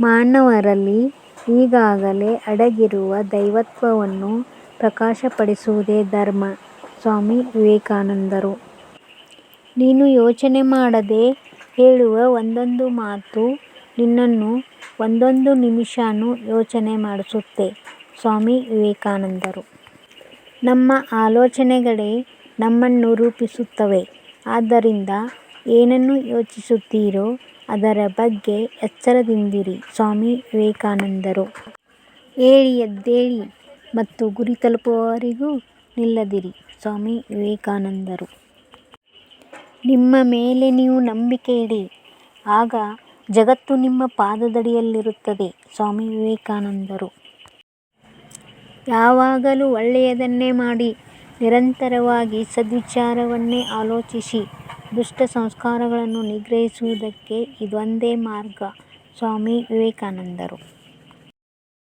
ಮಾನವರಲ್ಲಿ ಈಗಾಗಲೇ ಅಡಗಿರುವ ದೈವತ್ವವನ್ನು ಪ್ರಕಾಶಪಡಿಸುವುದೇ ಧರ್ಮ. ಸ್ವಾಮಿ ವಿವೇಕಾನಂದರು ನೀನು ಯೋಚನೆ ಮಾಡದೆ ಹೇಳುವ ಒಂದೊಂದು ಮಾತು ನಿನ್ನನ್ನು ಒಂದೊಂದು ನಿಮಿಷನೂ ಯೋಚನೆ ಮಾಡಿಸುತ್ತೆ. ಸ್ವಾಮಿ ವಿವೇಕಾನಂದರು ನಮ್ಮ ಆಲೋಚನೆಗಳೇ ನಮ್ಮನ್ನು ರೂಪಿಸುತ್ತವೆ. ಆದ್ದರಿಂದ ಏನನ್ನು ಯೋಚಿಸುತ್ತೀರೋ ಅದರ ಬಗ್ಗೆ ಎಚ್ಚರದಿಂದಿರಿ. ಸ್ವಾಮಿ ವಿವೇಕಾನಂದರು ಏಳಿ ಎದ್ದೇಳಿ ಮತ್ತು ಗುರಿ ತಲುಪುವವರೆಗೂ ನಿಲ್ಲದಿರಿ. ಸ್ವಾಮಿ ವಿವೇಕಾನಂದರು ನಿಮ್ಮ ಮೇಲೆ ನೀವು ನಂಬಿಕೆ ಇಡಿ. ಆಗ ಜಗತ್ತು ನಿಮ್ಮ ಪಾದದಡಿಯಲ್ಲಿರುತ್ತದೆ. ಸ್ವಾಮಿ ವಿವೇಕಾನಂದರು ಯಾವಾಗಲೂ ಒಳ್ಳೆಯದನ್ನೇ ಮಾಡಿ, ನಿರಂತರವಾಗಿ ಸದ್ವಿಚಾರವನ್ನೇ ಆಲೋಚಿಸಿ, ದುಷ್ಟ ಸಂಸ್ಕಾರಗಳನ್ನು ನಿಗ್ರಹಿಸುವುದಕ್ಕೆ ಇದೊಂದೇ ಮಾರ್ಗ. ಸ್ವಾಮಿ ವಿವೇಕಾನಂದರು